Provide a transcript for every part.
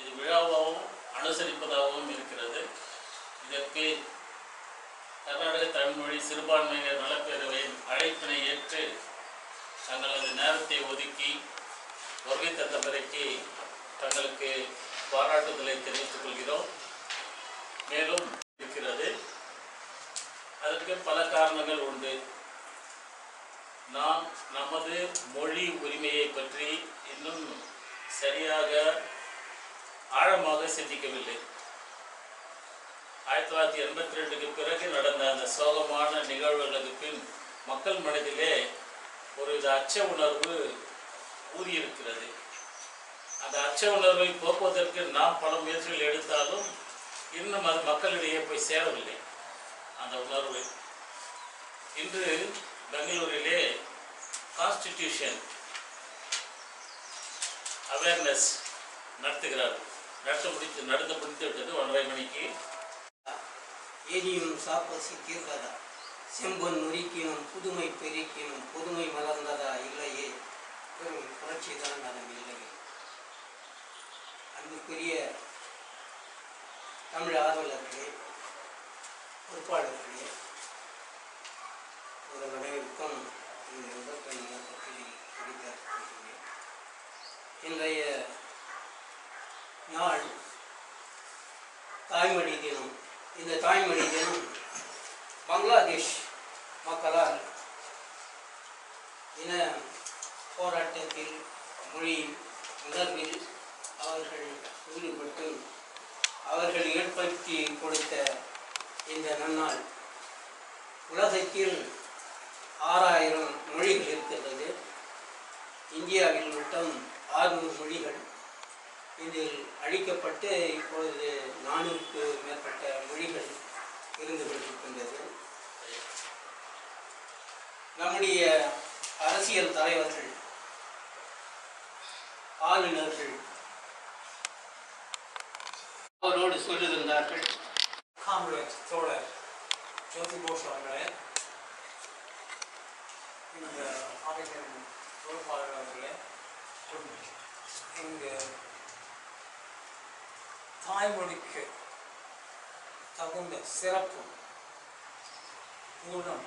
இது விழாவாகவும் அனுசரிப்பதாகவும் இருக்கிறது. இதற்கு கர்நாடக தமிழ்மொழி சிறுபான்மையினர் நலப்பேரவையின் அழைப்பினை ஏற்று தங்களது நேரத்தை ஒதுக்கி வருகை தந்தவரைக்கு தங்களுக்கு பாராட்டுதலை தெரிவித்துக் கொள்கிறோம். மேலும் இருக்கிறது. அதற்கு பல காரணங்கள் உண்டு. நாம் நமது மொழி உரிமையை பற்றி இன்னும் சரியாக ஆழமாக சிந்திக்கவில்லை. ஆயிரத்தி தொள்ளாயிரத்தி எண்பத்தி ரெண்டுக்கு பிறகு நடந்த அந்த சோகமான நிகழ்வுகளுக்கு பின் மக்கள் மனதிலே ஒருவித அச்ச உணர்வு ஊறியிருக்கிறது. அந்த அச்ச உணர்வை போக்குவதற்கு நாம் பல முயற்சிகள் எடுத்தாலும் இன்னும் அது மக்களிடையே போய் சேரவில்லை அந்த உணர்வு. இன்று பெங்களூரிலே கான்ஸ்டிடியூஷன் அவேர்னஸ் நடத்துகிறார் நடத்த முடித்து நடந்து முடித்து விட்டது ஒன்றரை மணிக்கு. ஏரியும் சாப்பசி தீர்ந்ததா செம்பொன் நுரிக்கினும் புதுமை பெருக்கினும் புதுமை மலர்ந்ததா? இல்லையே. பெரும் புரட்சி தான் நடந்த இல்லையே அன்புக்குரிய தமிழ் ஆர்வலர்களே பொறுப்பாளர்களே ஒரு அனைவருக்கும் இந்த விபத்து நோக்கத்தில் இன்றைய நாள் தாய்மொழி தினம். இந்த தாய்மொழி தினம் பங்களாதேஷ் மக்களால் இன போராட்டத்தில் மொழி உணர்வில் அவர்கள் ஈடுபட்டு அவர்கள் ஏற்படுத்தி கொடுத்த இந்த நன்னாள் உலகத்தில் ஆறாயிரம் மொழிகள் இருக்கிறது. இந்தியாவில் மட்டும் ஆறுநூறு மொழிகள் இதில் அழிக்கப்பட்டு இப்பொழுது நானூறுக்கு மேற்பட்ட மொழிகள் இருந்து கொண்டிருக்கின்றது. நம்முடைய அரசியல் தலைவர்கள் ஆளுநர்கள் அவரோடு சொல்லுகின்றார்கள் காம்ரேட் தோழர் ஜோதி போஸ் அவர்களே இந்த அமைப்பின் பொறுப்பாளர் அவர்களே இங்கு தாய்மொழிக்கு தகுந்த சிறப்பு ஊனம்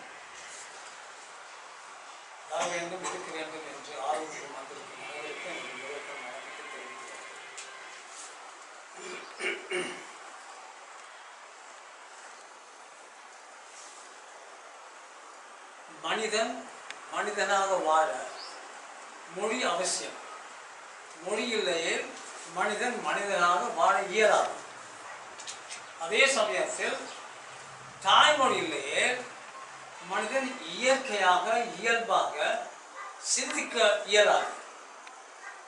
தர வேண்டும் இருக்க வேண்டும் என்று ஆரோக்கியம் வந்திருக்கும் அவர்களுக்கு எனது விளக்கம் வணக்கத்தை தெரிவிக்கிறேன் மனிதன் மனிதனாக வாழ மொழி அவசியம். மொழி இல்லையே மனிதன் மனிதனாக வாழ இயலாது. அதே சமயத்தில் தாய்மொழியிலேயே மனிதன் இயற்கையாக இயல்பாக சிந்திக்க இயலாது.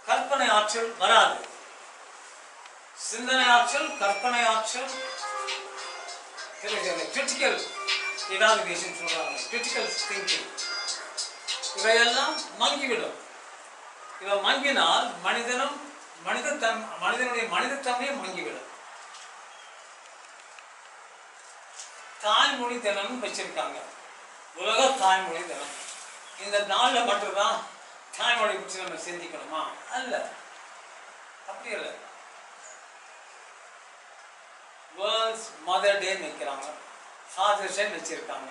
கற்பனை ஆற்றல் வராது. சிந்தனை ஆற்றல் கற்பனை ஆற்றல். கிரிட்டிக்கல் இவாலுவேஷன் சொல்றாங்க. கிரிட்டிக்கல் திங்கிங் இவையெல்லாம் மங்கிவிடும். இவை மங்கினால் மனிதனும் மனித தன் மனிதனுடைய மனிதத்தன்மையை மங்கிவிடும் தாய்மொழி தினம் வச்சிருக்காங்க. உலக தாய்மொழி தினம் இந்த நாளில் மட்டும்தான் தாய்மொழி பற்றி நம்ம சிந்திக்கணுமா? அல்ல. அப்படி இல்லை வேர்ல்ட்ஸ் மதர் டேன்னு வைக்கிறாங்க. ஃபாதர்ஸ் டே வச்சிருக்காங்க.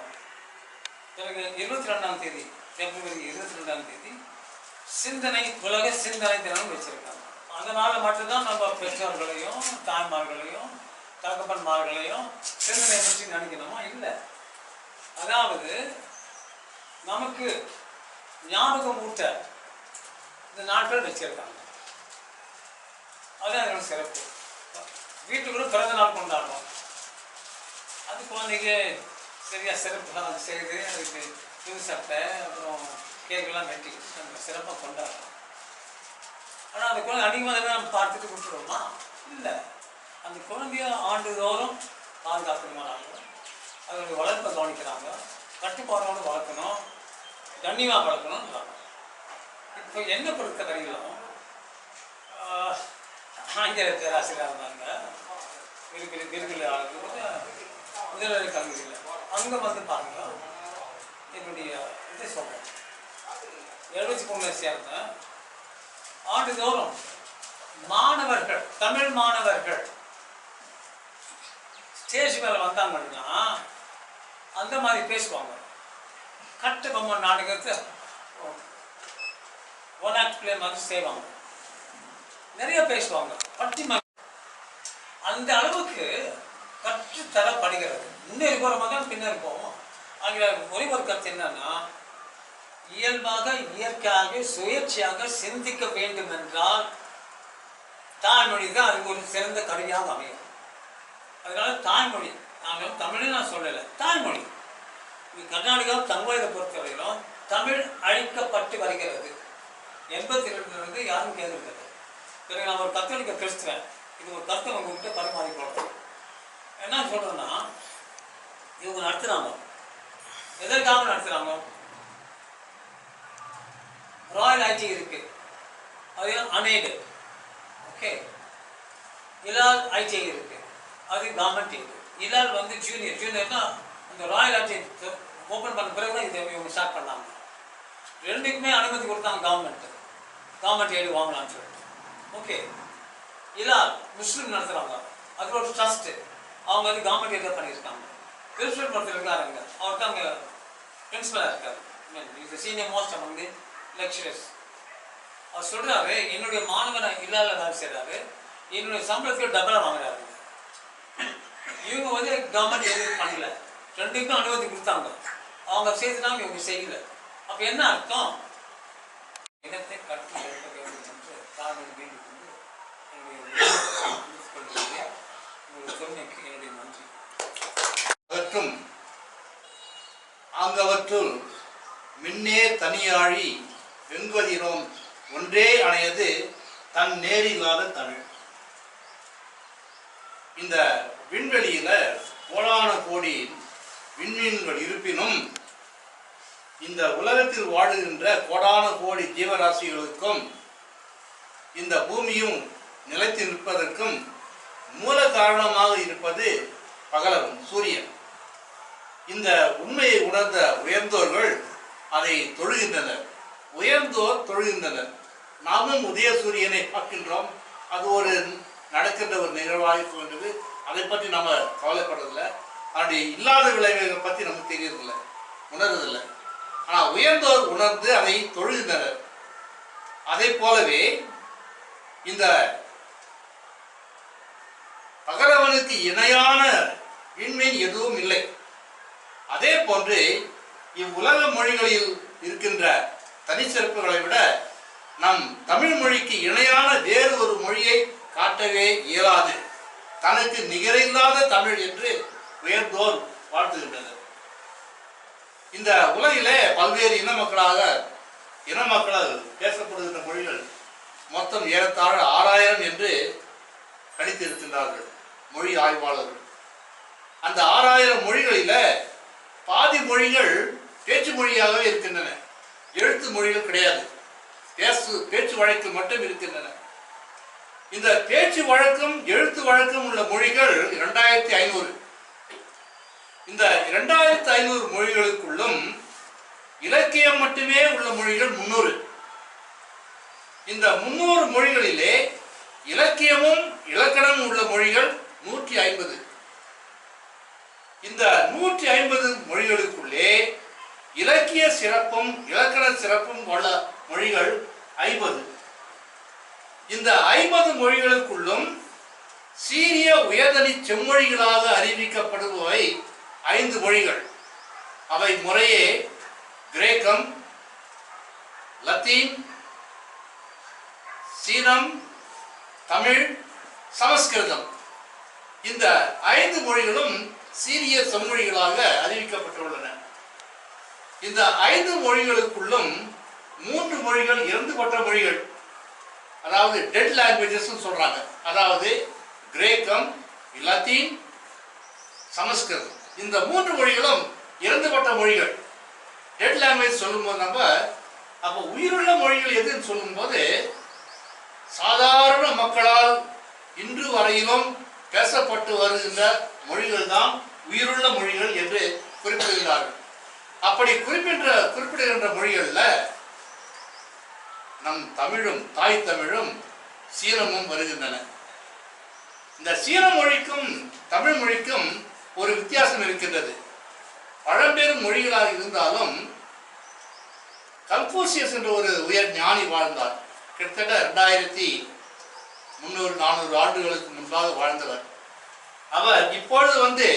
பிறகு இருபத்தி ரெண்டாம் தேதி பிப்ரவரி இருபத்தி ரெண்டாம் தேதி சிந்தனை உலக சிந்தனை தினம் வச்சிருக்காங்க. அதனால மட்டும்தான் நம்ம பெற்றோர்களையும் தாய்மார்களையும் தகப்பன்மார்களையும் சிந்தனை பற்றி நினைக்கணுமா? இல்லை. அதாவது நமக்கு ஞாபகம் ஊட்ட இந்த நாட்கள் வச்சிருக்காங்க. அதுதான் எங்களுக்கு சிறப்பு. வீட்டுக்குள்ள பிறந்த நாள் கொண்டாடுறோம். அது குழந்தைக்கு சரியாக சிறப்பாக செய்து அதுக்கு புது சட்டை அப்புறம் கேக்கெல்லாம் வெட்டி நம்ம சிறப்பாக கொண்டாடுறோம். ஆனால் அந்த குழந்தை அதிகமாக நம்ம பார்த்துட்டு கொடுத்துருவோமா? இல்லை. அந்த குழந்தைய ஆண்டுதோறும் பாதுகாக்கணுமானாங்க அதனுடைய வளர்ப்பை கவனிக்கிறாங்க. கட்டுப்பாடோடு வளர்க்கணும். கண்ணியமாக வளர்க்கணும் இப்போ என்ன பொறுத்த வரையிலும் ஆங்கில பேராசிரியராக இருந்தாங்க. விருக்கில் ஆளுங்க முதல்வர் கல்லூரியில். அங்கே வந்து பாருங்க என்னுடைய இதை சொல்கிறேன் எழுபத்தி மூணில் சேர்ந்தேன். ஆண்டுதோறும் மாணவர்கள் தமிழ் மாணவர்கள் ஸ்டேஜ் மேல வந்தாங்கன்னா அந்த மாதிரி பேசுவாங்க. கட்டு பொம்மன் நாடகத்தை ஒன் ஆக்ட் பிளே மாதிரி செய்வாங்க. நிறைய பேசுவாங்க. பட்டி அந்த அளவுக்கு கற்றுத்தரப்படுகிறது. முன்னேறி போகிற மகன் பின்னேறி போவோம் ஆகிய ஒரே ஒரு கருத்து என்னன்னா இயல்பாக இயற்கையாக சுயேட்சையாக சிந்திக்க வேண்டும் என்றால் தாய்மொழி தான் அதுக்கு ஒரு சிறந்த கருவியாக அமையும். அதனால தாய்மொழி நாங்கள் தமிழ் நான் சொல்லலை தாய்மொழி. இது கர்நாடகா தங்கோயிலை பொறுத்தவரையிலும் தமிழ் அழிக்கப்பட்டு வருகிறது. எண்பத்தி ரெண்டுலேருந்து யாரும் கேட்கறது பிறகு நான் ஒரு கத்தோலிக்க கிறிஸ்துவன் இது ஒரு கருத்தை உங்ககிட்ட பரிமாறி என்ன சொல்றேன்னா இவங்க நடத்துறாங்க. எதற்காக நடத்துறாங்க? ராயல் ஐடி இருக்கு. அது அனேடு ஓகே இலால் ஐடிஐ இருக்கு. அது கவர்மெண்ட் இருக்கு. இலால் வந்து ஜூனியர் ஜூனியர்னா அந்த ராயல் ஐடி ஓப்பன் பண்ண பிறகு தான் இதை இவங்க ஸ்டார்ட் பண்ணாங்க. ரெண்டுக்குமே அனுமதி கொடுத்தாங்க கவர்மெண்ட் கவர்மெண்ட் ஏடு வாங்கலாம்னு சொல்லிட்டு. ஓகே இலால் முஸ்லீம் நடத்துகிறாங்க அது ஒரு ட்ரஸ்ட் அவங்க வந்து கவர்மெண்ட் ஏதோ பண்ணியிருக்காங்க. கிறிஸ்டியன் படத்தில் இருக்காருங்க அவர் தான் அங்கே பிரின்சிபலாக இருக்கார். இது சீனியர் மோஸ்ட் அவங்க லெக்சரர்ஸ் அவர் சொல்கிறாரு என்னுடைய மாணவன் இல்லாத வேலை செய்கிறாரு என்னுடைய சம்பளத்துக்கு டபுளாக வாங்குறாரு. இவங்க வந்து கவர்மெண்ட் எதுவும் பண்ணல. ரெண்டுக்கும் அனுமதி கொடுத்தாங்க. அவங்க செய்துட்டாங்க இவங்க செய்யல. அப்போ என்ன அர்த்தம்? இனத்தை கட்டி எடுக்க வேண்டும் என்று தாங்கள் வேண்டிக் கொண்டு அவற்றும் அங்கவற்றுள் மின்னே தனியாழி வெங்குவதிரோம் ஒன்றே அணையது தன் நேரில்லாத தமிழ். இந்த விண்வெளியில கோடான கோடி விண்மீன்கள் இருப்பினும் இந்த உலகத்தில் வாழுகின்ற கோடான கோடி ஜீவராசிகளுக்கும் இந்த பூமியும் நிலைத்து நிற்பதற்கும் மூல காரணமாக இருப்பது பகலவன் சூரியன். இந்த உண்மையை உணர்ந்த உயர்ந்தோர்கள் அதை தொழுகின்றனர். உயர்ந்தோர் தொழுகின்றனர். நாமும் உதய சூரியனை பார்க்கின்றோம். அது ஒரு நடக்கின்ற ஒரு நிகழ்வாக தோன்றது. அதை பற்றி நம்ம கவலைப்படுறதில்லை. அப்படி இல்லாத விளைவுகளை பற்றி நமக்கு தெரியறதில்லை. உணர்றதில்லை. ஆனால் உயர்ந்தோர் உணர்ந்து அதை தொழுகின்றனர். அதை போலவே இந்த பகலவனுக்கு இணையான விண்மீன் எதுவும் இல்லை. அதே போன்று இவ்வுலக மொழிகளில் இருக்கின்ற தனிச்சிறப்புகளை விட நம் தமிழ் மொழிக்கு இணையான வேறு ஒரு மொழியை காட்டவே இயலாது. தனக்கு நிகரில்லாத தமிழ் என்று உயர்ந்தோர் வாழ்த்துகின்றனர். இந்த உலகிலே பல்வேறு இன மக்களாக இன மக்களால் பேசப்படுகின்ற மொழிகள் மொத்தம் ஏறத்தாழ ஆறாயிரம் என்று கணித்திருக்கின்றார்கள் மொழி ஆய்வாளர்கள். அந்த ஆறாயிரம் மொழிகளில பாதி மொழிகள் பேச்சு மொழியாகவே இருக்கின்றன. எழுத்து மொழிகள் கிடையாது. பேசு பேச்சு வழக்கு மட்டும் இருக்கின்றன. இந்த பேச்சு வழக்கம் எழுத்து வழக்கம் உள்ள மொழிகள் இரண்டாயிரத்தி ஐநூறு. இந்த இரண்டாயிரத்தி ஐநூறு மொழிகளுக்குள்ளும் இலக்கியம் மட்டுமே உள்ள மொழிகள் முன்னூறு இந்த முன்னூறு மொழிகளிலே இலக்கியமும் இலக்கணமும் உள்ள மொழிகள் நூற்றி ஐம்பது. இந்த நூற்றி ஐம்பது மொழிகளுக்குள்ளே இலக்கிய சிறப்பும் இலக்கண சிறப்பும் உள்ள மொழிகள் ஐம்பது. இந்த ஐம்பது மொழிகளுக்குள்ளும் சீரிய உயர்தனி செம்மொழிகளாக அறிவிக்கப்படுபவை ஐந்து மொழிகள். அவை முறையே கிரேக்கம் லத்தீன் சீனம் தமிழ் சமஸ்கிருதம். இந்த ஐந்து மொழிகளும் சீரிய செம்மொழிகளாக அறிவிக்கப்பட்டுள்ளன. இந்த ஐந்து மொழிகளுக்குள்ளும் மூன்று மொழிகள் இறந்துபட்ட மொழிகள் அதாவது டெட் லாங்குவேஜஸ் சொல்றாங்க. அதாவது கிரேக்கம் லத்தீன் சமஸ்கிருதம். இந்த மூன்று மொழிகளும் இறந்துபட்ட மொழிகள். டெட் லாங்குவேஜ் சொல்லும்போது நம்ம அப்போ உயிருள்ள மொழிகள் எதுன்னு சொல்லும்போது சாதாரண மக்களால் இன்று வரையிலும் பேசப்பட்டு வருகின்ற மொழிகள் தான் உயிருள்ள மொழிகள் என்று குறிப்பிடுகிறார்கள். அப்படி குறிப்பின்ற குறிப்பிடுகின்ற மொழிகள்ல நம் தமிழும் தாய் தமிழும் சீனமும் வருகின்றன. இந்த சீன மொழிக்கும் தமிழ் மொழிக்கும் ஒரு வித்தியாசம் இருக்கின்றது. பழம்பெரும் மொழிகளாக இருந்தாலும் கல்பூசியஸ் என்ற ஒரு உயர் ஞானி வாழ்ந்தார். கிட்டத்தட்ட ரெண்டாயிரத்தி முந்நூறு நானூறு ஆண்டுகளுக்கு முன்பாக வாழ்ந்தவர். அவர் இப்பொழுது வந்து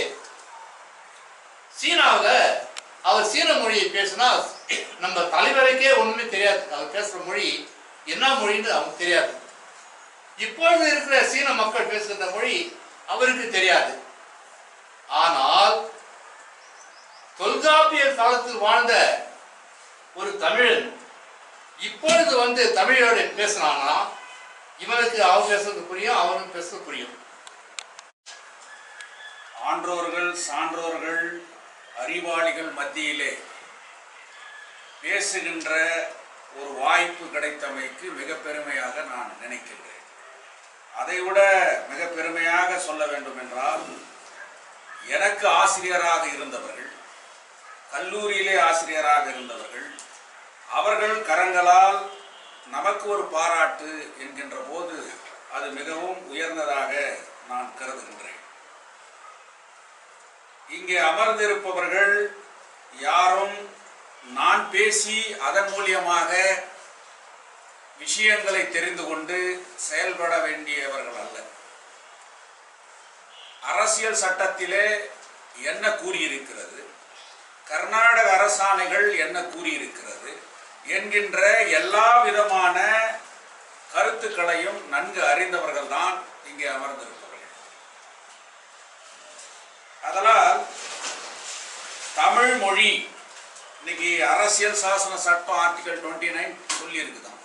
சீனாவில் அவர் சீன மொழியை பேசினா நம்ம தலைவருக்கே ஒண்ணுமே தெரியாது. அவர் பேசுற மொழி என்ன மொழின்னு அவங்களுக்கு தெரியாது. இப்பொழுது இருக்கிற சீன மக்கள் பேசுகின்ற மொழி அவருக்கு தெரியாது. ஆனால் தொல்காப்பியர் காலத்தில் வாழ்ந்த ஒரு தமிழன் இப்பொழுது வந்து தமிழோட பேசினானா? இவனுக்கு அவன் பேசுறது புரியும் அவனுக்கு பேசுறது புரியும். ஆன்றோர்கள் சான்றோர்கள் அறிவாளிகள் மத்தியிலே பேசுகின்ற ஒரு வாய்ப்பு கிடைத்தமைக்கு மிக பெருமையாக நான் நினைக்கின்றேன். அதைவிட மிக பெருமையாக சொல்ல வேண்டும் என்றால் எனக்கு ஆசிரியராக இருந்தவர்கள் கல்லூரியிலே ஆசிரியராக இருந்தவர்கள் அவர்கள் கரங்களால் நமக்கு ஒரு பாராட்டு என்கின்ற போது அது மிகவும் உயர்ந்ததாக நான் கருதுகின்றேன். இங்கே அமர்ந்திருப்பவர்கள் யாரும் நான் பேசி அதன் மூலியமாக விஷயங்களை தெரிந்து கொண்டு செயல்பட வேண்டியவர்கள் அல்ல. அரசியல் சட்டத்திலே என்ன கூறியிருக்கிறது? கர்நாடக அரசாணைகள் என்ன கூறியிருக்கிறது? என்கின்ற எல்லா விதமான கருத்துக்களையும் நன்கு அறிந்தவர்கள் தான் இங்கே அமர்ந்திருப்பவர்கள் அதனால் தமிழ் மொழி இன்னைக்கு அரசியல் சாசன சட்டம் ஆர்டிகல் டுவெண்ட்டி நைன் சொல்லி இருக்குதான்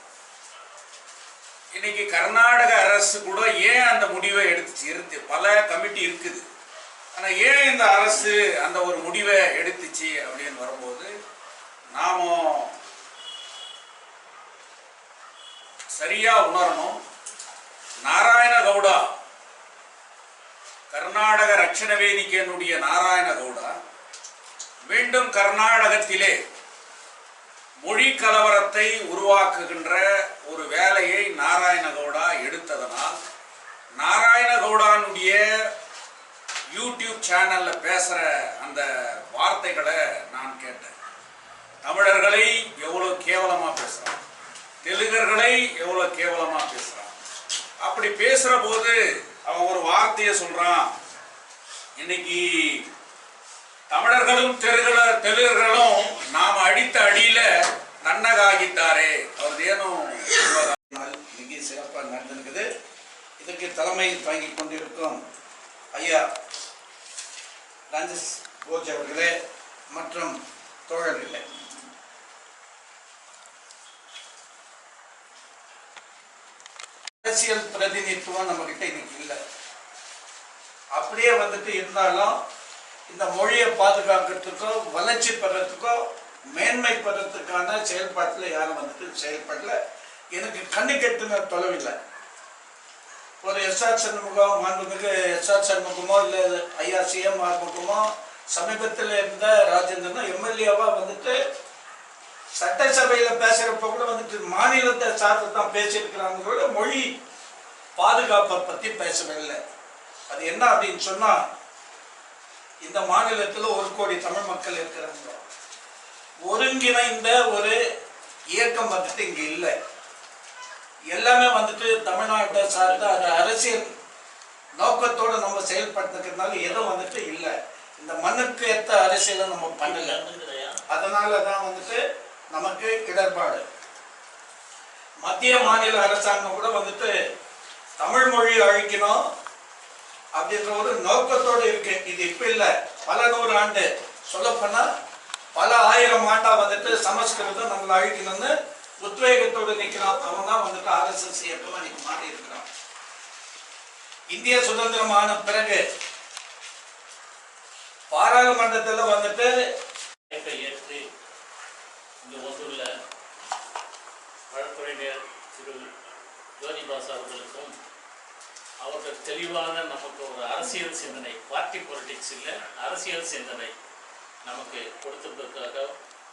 இன்னைக்கு கர்நாடக அரசு கூட ஏன் அந்த முடிவை எடுத்துச்சு? இருந்து பல கமிட்டி இருக்குது. ஆனால் ஏன் இந்த அரசு அந்த ஒரு முடிவை எடுத்துச்சு அப்படின்னு வரும்போது நாமும் சரியா உணரணும். நாராயண கவுடா கர்நாடக ரட்சண வேதிக்கையினுடைய நாராயணகவுடா மீண்டும் கர்நாடகத்திலே மொழி கலவரத்தை உருவாக்குகின்ற ஒரு வேலையை நாராயணகவுடா எடுத்ததனால் நாராயணகவுடானுடைய யூடியூப் சேனல்ல பேசுற அந்த வார்த்தைகளை நான் கேட்டேன். தமிழர்களை எவ்வளவு கேவலமா பேசுறான்? தெலுங்கர்களை எவ்வளவு கேவலமா பேசுறான்? அப்படி பேசுற போது அவன் ஒரு வார்த்தையை சொல்றான். இன்னைக்கு தமிழர்களும் தெருகள தெலுங்கர்களும் நாம் அடித்த அடியில நன்னகாகித்தாரே அவர் ஏனும் மிக சிறப்பாக நடந்திருக்குது. இதுக்கு தலைமை தாங்கிக் கொண்டிருக்கும் ஐயா ரஞ்சிஸ் போஜ் அவர்களே மற்றும் தோழர்களே. அரசியல் பிரதிநிதித்துவம் நம்மகிட்ட இன்னைக்கு இல்லை. அப்படியே வந்துட்டு இருந்தாலும் இந்த மொழியை பாதுகாக்கிறதுக்கோ வளர்ச்சி பெறத்துக்கோ மேன்மை பெறத்துக்கான செயல்பாட்டில் யாரும் வந்துட்டு செயல்படல. எனக்கு கண்ணு கெட்டுன தொலைவில்லை. ஒரு எஸ்ஆர் சண்முகம் மாண்புமிகு எஸ்ஆர் சண்முகமோ இல்லை ஐயா சிஎம் ஆர்முகமோ சமீபத்தில் இருந்த ராஜேந்திரனோ எம்எல்ஏவாக வந்துட்டு சட்டசபையில் பேசுகிறப்ப கூட வந்துட்டு மாநிலத்தை சார்ந்து தான் பேசியிருக்கிறாங்க மொழி பாதுகாப்பை பற்றி பேசவே இல்லை அது என்ன அப்படின்னு சொன்னால் இந்த மாநிலத்தில் ஒரு கோடி தமிழ் மக்கள் இருக்கிறாங்க. ஒருங்கிணைந்த ஒரு இயக்கம் வந்துட்டு இங்கே இல்லை. எல்லாமே வந்துட்டு தமிழ்நாட்டை சார்ந்த அது அரசியல் நோக்கத்தோடு நம்ம செயல்படுத்துக்கிறதுனால எதுவும் வந்துட்டு இல்லை. இந்த மண்ணுக்கு ஏற்ற அரசியலை நம்ம பண்ணல. அதனால தான் வந்துட்டு நமக்கு இடர்பாடு. மத்திய மாநில அரசாங்கம் கூட வந்துட்டு தமிழ் மொழி அழிக்கணும் அப்படின்ற ஒரு நோக்கத்தோடு இருக்கு. இது இப்ப இல்ல. பல நூறு ஆண்டு சொல்லப்போனா பல ஆயிரம் ஆண்டா வந்துட்டு சமஸ்கிருதம் நம்மளை அழிக்கணும்னு உத்வேகத்தோடு நிற்கிறான் அவன் தான் வந்துட்டு ஆர்எஸ்எஸ் இயக்கமா இன்னைக்கு மாறி இருக்கிறான். இந்திய சுதந்திரமான பிறகு பாராளுமன்றத்தில் வந்துட்டு இந்த வந்துள்ள வழக்குரைஞர் திரு ஜோதிபாஸ் அவர்களுக்கும் அவர்கள் தெளிவான நமக்கு ஒரு அரசியல் சிந்தனை பார்ட்டி பொலிட்டிக்ஸ் இல்லை அரசியல் சிந்தனை நமக்கு கொடுத்ததற்காக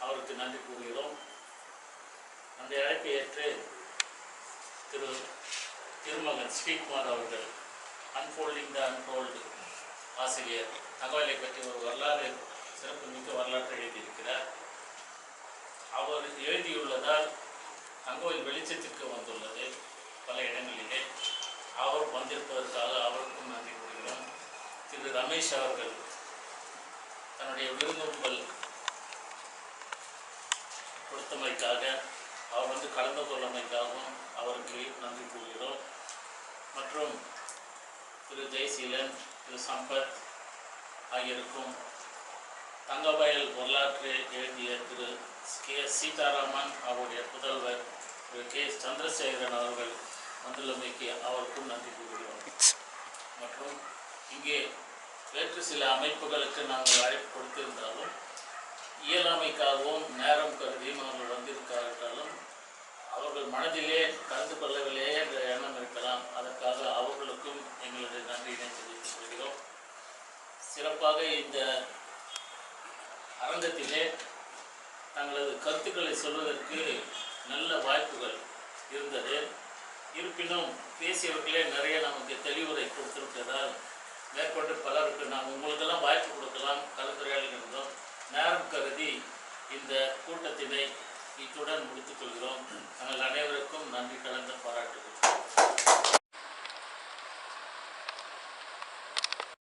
அவருக்கு நன்றி கூறுகிறோம். அந்த அழைப்பை ஏற்று திரு திருமகன் ஸ்ரீகுமார் அவர்கள் அன்ஃபோல்டிங் த அன்ஃபோல்டு ஆசிரியர் தகவலை பற்றி ஒரு வரலாறு சிறப்புமிக்க வரலாற்றை எழுதியிருக்கிறார். அவர் எழுதியுள்ளதால் தங்கோயில் வெளிச்சத்திற்கு வந்துள்ளது பல இடங்களிலே. அவர் வந்திருப்பதற்காக அவருக்கும் நன்றி கூறுகிறோம். திரு ரமேஷ் அவர்கள் தன்னுடைய விருந்தோம்பல் கொடுத்தமைக்காக அவர் வந்து கலந்து கொள்ளமைக்காகவும் அவருக்கு நன்றி கூறுகிறோம். மற்றும் திரு ஜெயசீலன் திரு சம்பத் ஆகியோருக்கும் தங்கவயல் வரலாற்று எழுதிய திரு கே சீதாராமன் அவருடைய புதல்வர் திரு கே சந்திரசேகரன் அவர்கள் வந்துள்ளமைக்கு அவருக்கும் நன்றி கூறுகிறோம். மற்றும் இங்கே வேற்று சில அமைப்புகளுக்கு நாங்கள் அழைப்பு கொடுத்திருந்தாலும் இயலாமைக்காகவும் நேரம் கருதியும் அவர்கள் வந்திருக்காவிட்டாலும் அவர்கள் மனதிலே கலந்து கொள்ளவில்லையே என்ற எண்ணம் இருக்கலாம். அதற்காக அவர்களுக்கும் எங்களுடைய நன்றியினை தெரிவித்துக் கொள்கிறோம். சிறப்பாக இந்த அரங்கத்திலே தங்களது கருத்துக்களை சொல்வதற்கு நல்ல வாய்ப்புகள் இருந்தது. இருப்பினும் பேசியவர்களே நிறைய நமக்கு தெளிவுரை கொடுத்திருப்பதால் மேற்கொண்டு பலருக்கு நாம் உங்களுக்கெல்லாம் வாய்ப்பு கொடுக்கலாம் கலந்துரையாடல் இருந்தோம். நேரம் கருதி இந்த கூட்டத்தினை இத்துடன் முடித்துக் கொள்கிறோம். நாங்கள் அனைவருக்கும் நன்றி கலந்த பாராட்டுகிறோம்